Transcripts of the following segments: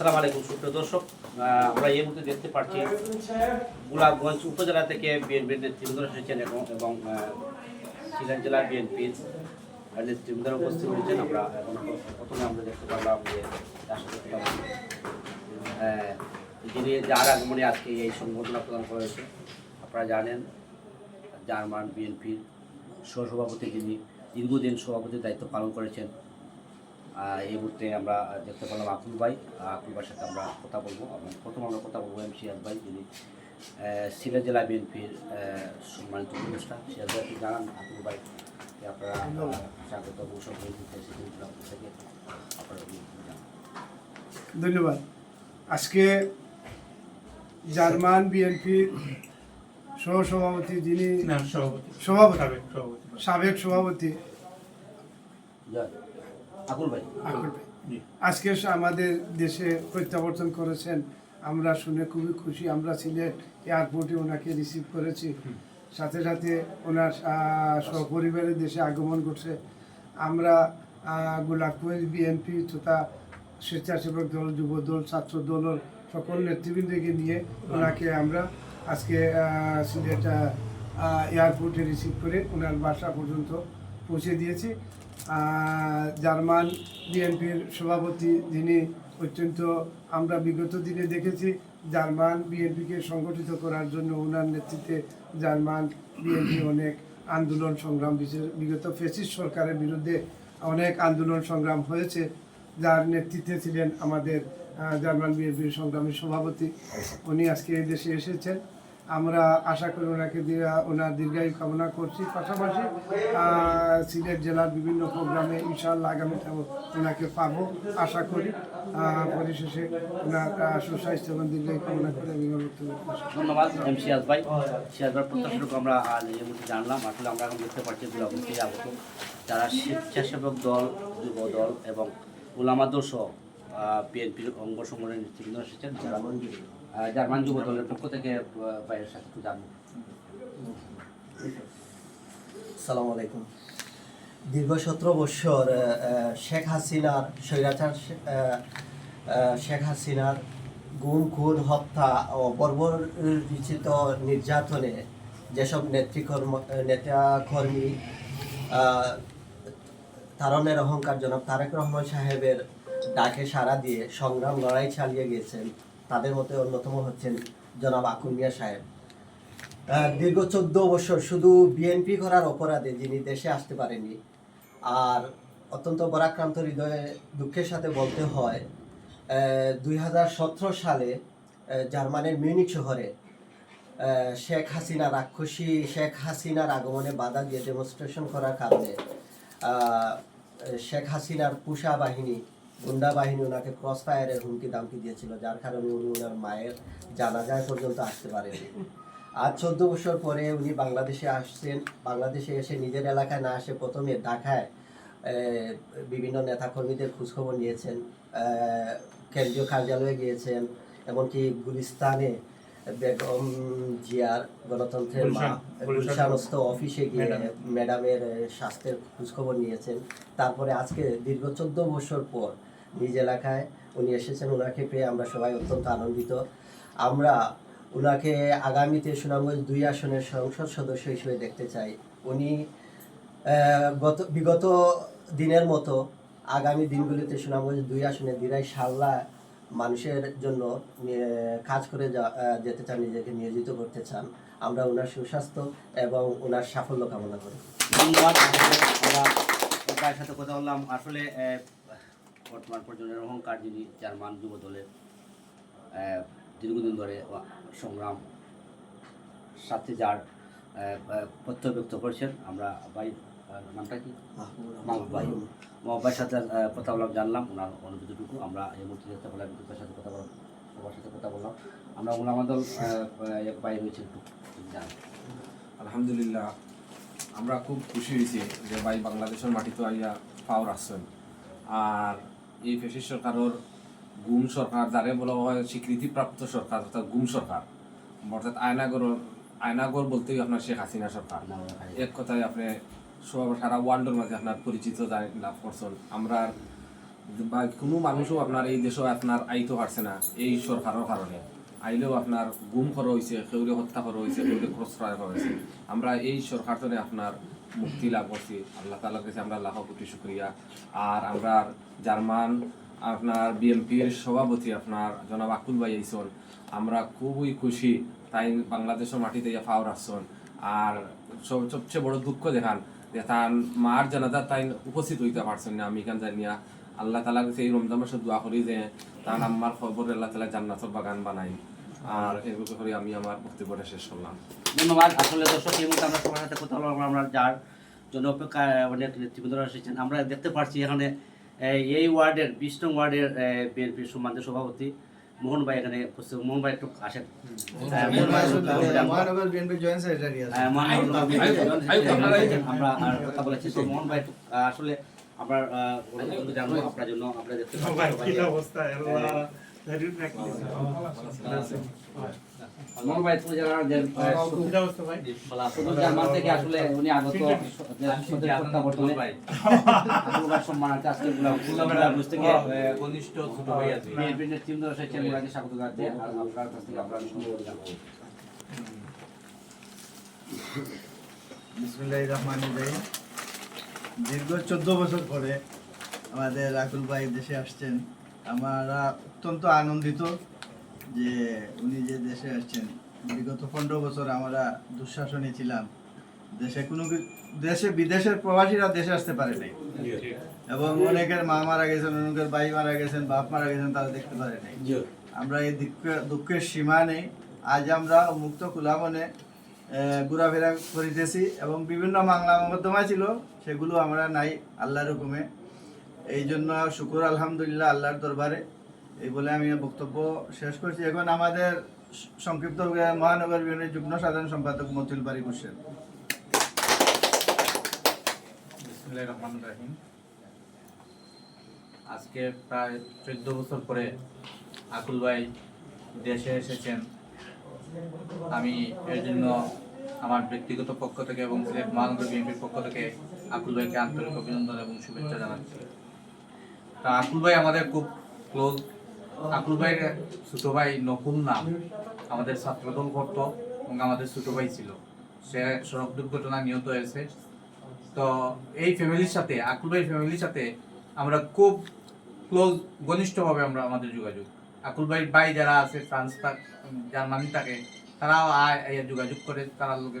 আসসালামু আলাইকুম, সুপ্রিয় দর্শক। আমরা এই মুহূর্তে দেখতে পাচ্ছি গোলাপগঞ্জ উপজেলা থেকে বিএনপির নেতৃবৃন্দ এসেছেন এবং এবং সিলেট জেলা বিএনপির নেতৃবৃন্দরা উপস্থিত হয়েছেন আমরা এখন প্রথমে আমরা দেখতে পারলাম যে যিনি যার আগমনে আজকে এই সংবর্ধনা প্রদান করা হয়েছে, আপনারা জানেন, জার্মান বিএনপির সহসভাপতি যিনি দীর্ঘদিন সভাপতির দায়িত্ব পালন করেছেন এই মুহূর্তে আমরা দেখতে পেলাম আকুল ভাই। আহ, আকুল ভাইয়ের সাথে আমরা কথা বলব। এবং প্রথম আমরা কথা বলব এম সিয়াজ ভাই যিনি সিলেট জেলা বিএনপির সম্মানিত উপদেষ্টা। সিয়াজ ভাই জানান আকুল ভাই যে আপনারা স্বাগত মৌসুম থেকে আপনারা ধন্যবাদ। আজকে জার্মান বিএনপির সহসভাপতি যিনি সভাপতি। সাবেক সভাপতি। সাবেক সভাপতি। জয়। আকুল ভাই। আকুল ভাই, আজকে আমাদের দেশে প্রত্যাবর্তন করেছেন। আমরা শুনে খুবই খুশি। আমরা সিলেট এয়ারপোর্টে ওনাকে রিসিভ করেছি। সাথে সাথে ওনার সপরিবারের দেশে আগমন করছে আমরা গোলাপগঞ্জ বিএনপি তথা স্বেচ্ছাসেবক দল যুব দল ছাত্র দলের সকল নেতৃবৃন্দকে নিয়ে ওনাকে আমরা আজকে সিলেট এয়ারপোর্টে রিসিভ করে ওনার বাসা পর্যন্ত পৌঁছে দিয়েছি। জার্মান বিএনপির সভাপতি যিনি অত্যন্ত আমরা বিগত দিনে দেখেছি জার্মান বিএনপিকে সংগঠিত করার জন্য ওনার নেতৃত্বে জার্মান বিএনপি অনেক আন্দোলন সংগ্রাম, বিশেষ- বিগত ফেসিস্ট সরকারের বিরুদ্ধে অনেক আন্দোলন সংগ্রাম হয়েছে। যার নেতৃত্বে ছিলেন আমাদের জার্মান বিএনপির সংগ্রামী সভাপতি। উনি আজকে এই দেশে এসেছেন। আমরা আশা করি ওনাকে ওনার দীর্ঘায়ু কামনা করছি। পাশাপাশি সিলেট জেলার বিভিন্ন প্রোগ্রামে ইনশাআল্লাহ আগামীতে ওনাকে পাব। আশা করি পরিশেষে ওনার সুস্বাস্থ্য এবং দীর্ঘায়ু কামনা করে আমি ধন্যবাদ, এম সিয়াজ ভাই। সিয়াজ ভাই প্রত্যাশাটুকু আমরা এই মুহূর্তে জানলাম। আসলে আমরা এখন দেখতে পাচ্ছি থেকে আগত যারা স্বেচ্ছাসেবক দল, যুব দল এবং ওলামা সহ বিএনপির অঙ্গ সংগঠনের নেতৃবৃন্দ এসেছেন। যারা জার্মান যুব দলের পক্ষ থেকে ভাইয়ের সাথে একটু জানব। সালাম আলাইকুম। দীর্ঘ সতেরো বৎসর শেখ হাসিনার স্বৈরাচার শেখ হাসিনার গুম, খুন, হত্যা ও বর্বরিচিত নির্যাতনে যেসব নেতৃকর্ম নেতা কর্মী তারণের অহংকার জনাব তারেক রহমান সাহেবের ডাকে সাড়া দিয়ে সংগ্রাম লড়াই চালিয়ে গিয়েছেন তাদের মধ্যে অন্যতম হচ্ছেন জনাব আকুল মিয়া সাহেব। দীর্ঘ চোদ্দ বছর শুধু বিএনপি করার অপরাধে যিনি দেশে আসতে পারেনি আর অত্যন্ত বরাক্রান্ত হৃদয়ে দুঃখের সাথে বলতে হয় দুই হাজার সতেরো সালে জার্মানির মিউনিক শহরে শেখ হাসিনা রাক্ষসী, শেখ হাসিনার আগমনে বাধা দিয়ে ডেমনস্ট্রেশন করার কারণে শেখ হাসিনার পুষা বাহিনী গুন্ডা বাহিনী ওনাকে ক্রস ফায়ারের হুমকি দামকি দিয়েছিল যার কারণে উনি ওনার মায়ের জানাজায় পর্যন্ত আসতে পারেনি। আজ চোদ্দ বছর পরে উনি বাংলাদেশে আসছেন। বাংলাদেশে এসে নিজের এলাকায় না আসে প্রথমে ঢাকায় বিভিন্ন নেতাকর্মীদের খোঁজখবর নিয়েছেন কেন্দ্রীয় কার্যালয়ে গিয়েছেন এমনকি গুলিস্তানে বেগম জিয়ার গণতন্ত্রের মা গুলশানস্থ অফিসে গিয়ে ম্যাডামের স্বাস্থ্যের খোঁজখবর নিয়েছেন। তারপরে আজকে দীর্ঘ চোদ্দ বছর পর নিজ এলাকায় উনি এসেছেন ওনাকে পেয়ে আমরা সবাই অত্যন্ত আনন্দিত। আমরা ওনাকে আগামীতে সুনামগঞ্জ দুই আসনের সংসদ সদস্য হিসেবে দেখতে চাই। উনি গত, বিগত দিনের মতো আগামী দিনগুলিতে সুনামগঞ্জ দুই আসনে দিরাই সাল্লা মানুষের জন্য কাজ করে যেতে চান, নিজেকে নিয়োজিত করতে চান। আমরা ওনার সুস্বাস্থ্য এবং ওনার সাফল্য কামনা করি। ধন্যবাদ। আমরা সাথে কথা বললাম। আসলে বর্তমান প্রজন্মের অহংকার যিনি জার্মান যুব দলের দীর্ঘদিন ধরে সংগ্রাম সাথে যার আহ, ব্যক্ত করেছেন আমরা ভাই নামটা কি? মাহবুব ভাই। মাহবুব ভাইয়ের সাথে কথা বললাম জানলাম ওনার অনুভূতিটুকু। আমরা এই মুহূর্তে দেখতে পেলাম তার সাথে কথা বললাম সবার সাথে কথা বললাম। আমরা ওলামা দল ভাই হয়েছে একটু আলহামদুলিল্লাহ আমরা খুব খুশি হয়েছি যে ভাই বাংলাদেশের মাটিতে আইয়া পাওয়ার আসছেন। আর এই ফেসিস সরকারের গুম সরকার যারে বলা হয় স্বীকৃতিপ্রাপ্ত সরকার অর্থাৎ গুম সরকার। অর্থাৎ আয়নাগর আয়নাগর বলতেই আপনার শেখ হাসিনা সরকার। এক কথায় আপনি সব সারা ওয়ার্ল্ডের মাঝে আপনার পরিচিত লাভ করছেন। আমরা বা কোনো মানুষও আপনার এই দেশও আপনার আইতে পারছে না এই সরকারের কারণে। আইলেও আপনার গুম করা হয়েছে কেউরে হত্যা করা হয়েছে কেউরে ক্রসফায়ার করা হয়েছে আমরা এই সরকার আপনার মুক্তি লাভ করছি। আল্লাহ তালার কাছে আমরা লাখ কোটি শুক্রিয়া। আর আমরা জার্মান আপনার বিএমপির সভাপতি আপনার জনাব আকুল ভাই আইসন। আমরা খুবই খুশি তাই বাংলাদেশের মাটিতে ইয়া ফাওয়ার আসছেন। আর সব- সবচেয়ে বড় দুঃখ দেখান যে তার মার জানাজা তাই উপস্থিত হইতে পারছেন না, আমি এখান জানিয়া আল্লাহ তালার কাছে এই রমজান মাসে দোয়া করি যে তার আম্মার খবর আল্লাহ তালা জান্নাতর বাগান বানাই আর এগুলো করে আমি আমার বক্তব্যটা শেষ করলাম ধন্যবাদ আসলে দর্শক এই মুহূর্তে আমরা সবার সাথে কথা বললাম আমরা যার জন্য অপেক্ষা অনেক নেতৃবৃন্দরা এসেছেন আমরা দেখতে পাচ্ছি এখানে এই- ওয়ার্ডের বিশ নং ওয়ার্ডের বিএনপির সম্মানিত সভাপতি মোহন ভাই এখানে উপস্থিত মোহন ভাই একটু আসেন হ্যাঁ, হ্যাঁ, আমরা কথা বলেছি তো মোহন ভাই আসলে আমরা আপনার জন্য আমরা দেখতে পাচ্ছি দীর্ঘ চোদ্দ বছর পরে আমাদের রাকুল ভাই দেশে আসছেন আমরা অত্যন্ত আনন্দিত যে উনি যে দেশে আসছেন। বিগত পনেরো বছর আমরা দুঃশাসনে ছিলাম। দেশে কোনো দেশে বিদেশের প্রবাসীরা দেশে আসতে পারে নাই। এবং অনেকের মা মারা গেছেন, অনেকের ভাই মারা গেছেন, বাপ মারা গেছেন, তারা দেখতে পারে নাই। আমরা এই দুঃখে- দুঃখের সীমা নেই। আজ আমরা মুক্ত খোলা মনে ঘোরাফেরা করিতেছি এবং বিভিন্ন বাংলা মধ্যমা ছিল, সেগুলো আমরা নাই আল্লাহর হুকুমে এই জন্য শুকুর আলহামদুলিল্লাহ আল্লাহর দরবারে। এই বলে আমি বক্তব্য শেষ করছি। এখন আমাদের সংক্ষিপ্ত মহানগর বিএনপির যুগ্ম সাধারণ সম্পাদক মতুল বাড়ি হোসেন বিসমুল্লাহির রহমানির রহিম। আজকে প্রায় চোদ্দ বছর পরে আকুল ভাই দেশে এসেছেন। আমি এর জন্য আমার ব্যক্তিগত পক্ষ থেকে এবং মহানগর বিএনপির পক্ষ থেকে আকুল ভাইকে আন্তরিক অভিনন্দন এবং শুভেচ্ছা জানাচ্ছি। তা আকুল ভাই আমাদের খুব ক্লোজ আকুল ভাইয়ের ছোট ভাই নকুল নাম। আমাদের ছাত্রদল করত এবং আমাদের ছোট ভাই ছিল। সে সড়ক দুর্ঘটনায় নিহত হয়েছে। তো এই ফ্যামিলির সাথে, আকুল ভাই ফ্যামিলির সাথে আমরা খুব ক্লোজ ঘনিষ্ঠভাবে আমরা আমাদের যোগাযোগ। আকুল ভাই ভাই যারা আছে ফ্রান্স থাক- জার্মানি থাকে, তারাও আয় যোগাযোগ করে, তারা লোকের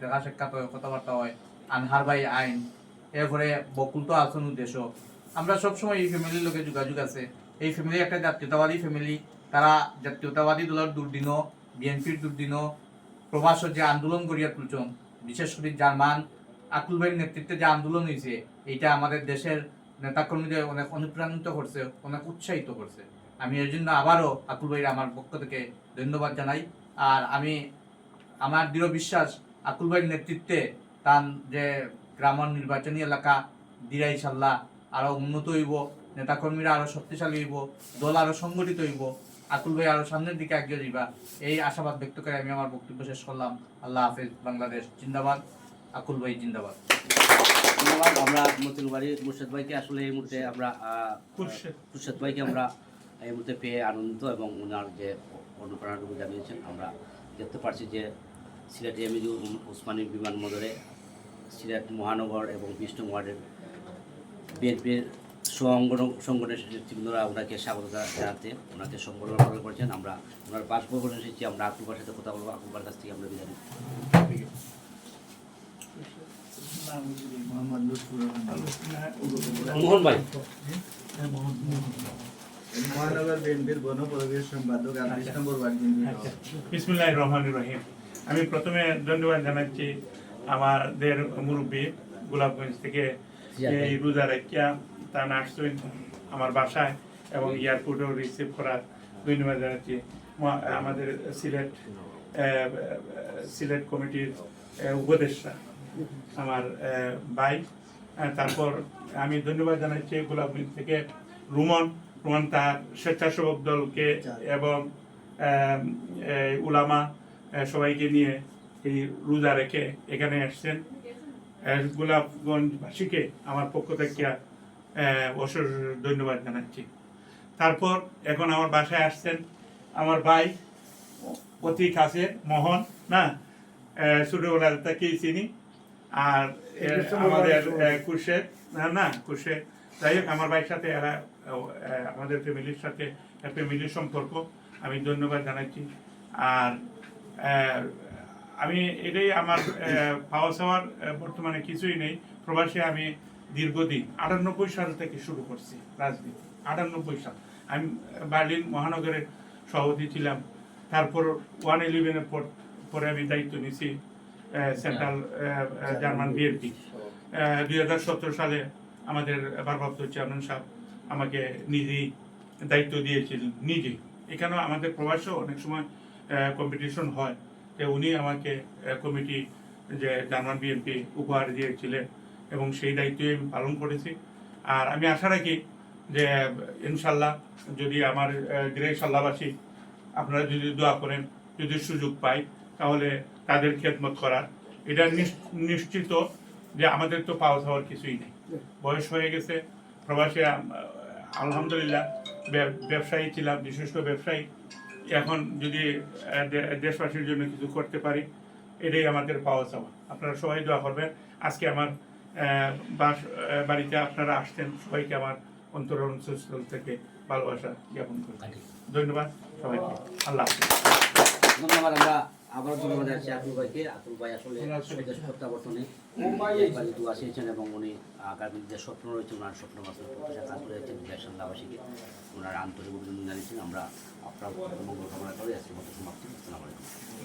দেখা সাক্ষাৎ হয়, কথাবার্তা হয়। আনহার ভাই আইন। এরপরে বকুল তো আসন উদ্দেশ্য। আমরা সবসময় এই ফ্যামিলির লোকের যোগাযোগ আছে। এই ফ্যামিলি একটা জাতীয়তাবাদী ফ্যামিলি তারা জাতীয়তাবাদী দলের দুর্দিন, বিএনপির দুর্দিন প্রবাসর যে আন্দোলন করিয়া তুলছেন, বিশেষ করে জার্মান আকুল ভাইয়ের নেতৃত্বে যে আন্দোলন হয়েছে এইটা আমাদের দেশের নেতাকর্মীদের অনেক অনুপ্রাণিত করছে, অনেক উৎসাহিত করছে। আমি এর জন্য আবারও আকুল ভাইয়ের আমার পক্ষ থেকে ধন্যবাদ জানাই। আর আমি আমার দৃঢ় বিশ্বাস, আকুল ভাইয়ের নেতৃত্বে তার যে গ্রামের নির্বাচনী এলাকা, দিরা ইনশাল্লাহ আরও উন্নত হইব নেতাকর্মীরা আরও শক্তিশালী হইব দল আরও সংগঠিত হইব। আকুল ভাই আরও সামনের দিকে এগিয়ে যাইবা। এই আশাবাদ ব্যক্ত করে আমি আমার বক্তব্য শেষ করলাম। আল্লাহ হাফেজ বাংলাদেশ জিন্দাবাদ। আকুল ভাই জিন্দাবাদ। ধন্যবাদ। আমরা মতিন বাড়ি মুর্শেদ ভাইকে আসলে এই মুহূর্তে আমরা আহ, খুরশেদ। ভাইকে আমরা এই মুহূর্তে পেয়ে আনন্দিত এবং ওনার যে অনুপ্রেরণাটুকু জানিয়েছেন আমরা দেখতে পাচ্ছি যে সিলেট এমইজি উসমানী বিমানবন্দরে সিলেট মহানগর এবং বিষ্ণু ওয়ার্ডের বিএনপির সংগঠন সংগঠনের নেতৃবৃন্দরা ওনাকে স্বাগত জানাতে ওনাকে সম্বোধন করেছেন। আমরা ওনার বাসভবনে এসেছি আমরা আকুলবার সাথে কথা বলব আকুলবার কাছ থেকে আমরা বিদায় মোহন ভাই। মহানগর বিএনপির গণ সম্পাদক আর নম্বর ওয়ার্ড বিসমুল্লাহ রহমান রহিম। আমি প্রথমে ধন্যবাদ জানাচ্ছি আমাদের মুরব্বী গোলাপগঞ্জ থেকে এই রোজা রাখিয়া তা আসছেন আমার বাসায় এবং এয়ারপোর্টেও রিসিভ করার ধন্যবাদ জানাচ্ছি। আমাদের সিলেট সিলেট কমিটির উপদেষ্টা আমার ভাই। তারপর আমি ধন্যবাদ জানাচ্ছি গোলাপগঞ্জ থেকে রুমন। রুমন তার স্বেচ্ছাসেবক দলকে এবং উলামা সবাইকে নিয়ে এই রোজা রেখে এখানে আসছেন। গোলাপগঞ্জবাসীকে আমার পক্ষ থেকে অশেষ ধন্যবাদ জানাচ্ছি। তারপর এখন আমার বাসায় আসছেন আমার ভাই অতি কাছে মোহন না? ছোটবেলা থেকেই চিনি। আর আমাদের কুশে না না কুশে যাই হোক আমার ভাইয়ের সাথে এরা আমাদের ফ্যামিলির সাথে ফ্যামিলির সম্পর্ক। আমি ধন্যবাদ জানাচ্ছি। আর আমি এটাই আমার পাওয়া চাওয়ার বর্তমানে কিছুই নেই। প্রবাসে আমি দীর্ঘদিন, আটানব্বই সাল থেকে শুরু করছি রাজনীতি, আটানব্বই সাল। আমি বার্লিন মহানগরের সভাপতি ছিলাম। তারপর ওয়ান ইলেভেনের পর, পরে আমি দায়িত্ব নিয়েছি সেন্ট্রাল জার্মান বিএনপি। দুই হাজার সতেরো সালে আমাদের ভারপ্রাপ্ত চেয়ারম্যান সাহেব আমাকে নিজেই দায়িত্ব দিয়েছিলেন নিজেই এখানেও আমাদের প্রবাসেও অনেক সময় কম্পিটিশন হয়। যে উনি আমাকে কমিটি, যে জার্মান বিএনপি উপহার দিয়েছিলেন এবং সেই দায়িত্বই আমি পালন করেছি। আর আমি আশা রাখি যে, ইনশাল্লাহ যদি আমার গৃহ সাল্লাবাসী আপনারা যদি দোয়া করেন, যদি সুযোগ পাই তাহলে তাদের খেদমত করার। এটা নিশ- নিশ্চিত যে আমাদের তো পাওয়া যাওয়ার কিছুই নেই। বয়স হয়ে গেছে, প্রবাসী আলহামদুলিল্লাহ ব্যবসায়ী ছিলাম, বিশিষ্ট ব্যবসায়ী। এখন যদি দেশবাসীর জন্য কিছু করতে পারি এটাই আমাদের পাওয়া চাওয়া। আপনারা সবাই দোয়া করবেন। আজকে আমার বাস বাড়িতে আপনারা আসছেন সবাইকে আমার অন্তর অন্তঃস্থল থেকে ভালোবাসা জ্ঞাপন করে থাকি ধন্যবাদ সবাইকে। আল্লাহ হাফিজ। ধন্যবাদ আমরা আবার ধন্যবাদ আছে আতুল ভাইকে। আতুল ভাই আসলে প্রত্যাবর্তনে একবার দু আসিয়েছেন এবং উনি আগামী যে স্বপ্ন রয়েছে ওনার স্বপ্ন বাস্তব প্রত্যাশা কাজ করে যাচ্ছেন ওনার আন্তরিক অভিনন্দন জানিয়েছেন। আমরা আপনার মঙ্গল কামনা করে। আজকের মতো সমাপ্তি। আসসালামু আলাইকুম।